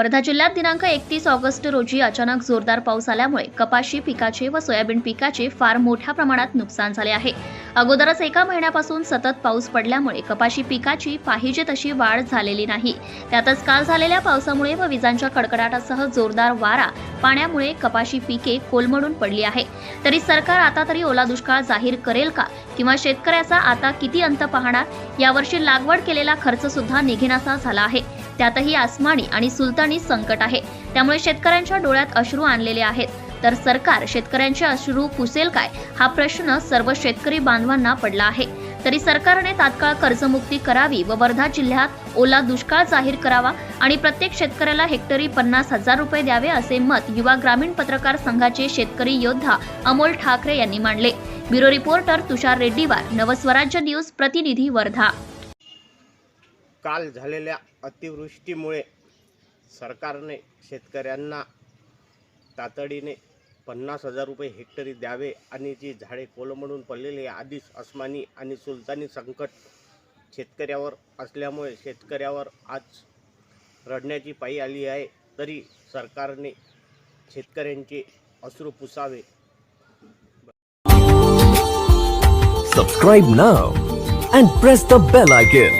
वर्धा जिल्ह्यात दिनांक एकतीस ऑगस्ट रोजी अचानक जोरदार पाऊस आल्यामुळे कपाशी पिकाचे व सोयाबीन पिकाचे फार मोठ्या प्रमाणात नुकसान झाले आहे. अगोदरच एका महिन्यापासून सतत पाऊस पडल्यामुळे कपाशी पिकाची पाहिजे तशी वाढ झालेली नाही. त्यातच काल झालेल्या पावसामुळे व विजांच्या कडकडाटासह जोरदार वारा पाण्यामुळे कपाशी पिके कोलमडून पडली आहे. तरी सरकार आता तरी ओला दुष्काळ जाहीर करेल का? किंवा शेतकऱ्याचा आता किती अंत पाहणार? यावर्षी लागवड केलेला खर्च सुद्धा निघेनासा झाला आहे. त्यातही आसमानी आणि सुलतानी संकट आहे. त्यामुळे शेतकऱ्यांच्या डोळ्यात अश्रू आणलेले आहेत. तर सरकार शेतकऱ्यांचे अश्रू पुसेल काय? हा प्रश्न सर्व शेतकरी बांधवांना पडला आहे. तरी सरकारने तात्काळ कर्जमुक्ती करावी व वर्धा जिल्ह्यात ओला दुष्काळ जाहीर करावा आणि प्रत्येक शेतकऱ्याला हेक्टरी पन्नास हजार रुपये द्यावे असे मत युवा ग्रामीण पत्रकार संघाचे शेतकरी योद्धा अमोल ठाकरे यांनी मांडले. Bureau reporter Tushar Reddiwar Navswarajya news प्रतिनिधी वर्धा. काल झालेल्या अतिवृष्टीमुळे सरकारने शेतकऱ्यांना तातडीने पन्नास हजार रुपये हेक्टरी द्यावे आणि जी झाडे कोलमडून पडलेली आधीच अस्मानी आणि सुलतानी संकट शेतकऱ्यावर असल्यामुळे शेतकऱ्यावर आज रडण्याची पायी आली आहे. तरी सरकारने शेतकऱ्यांचे अश्रू पुसावे. Subscribe now and press the bell icon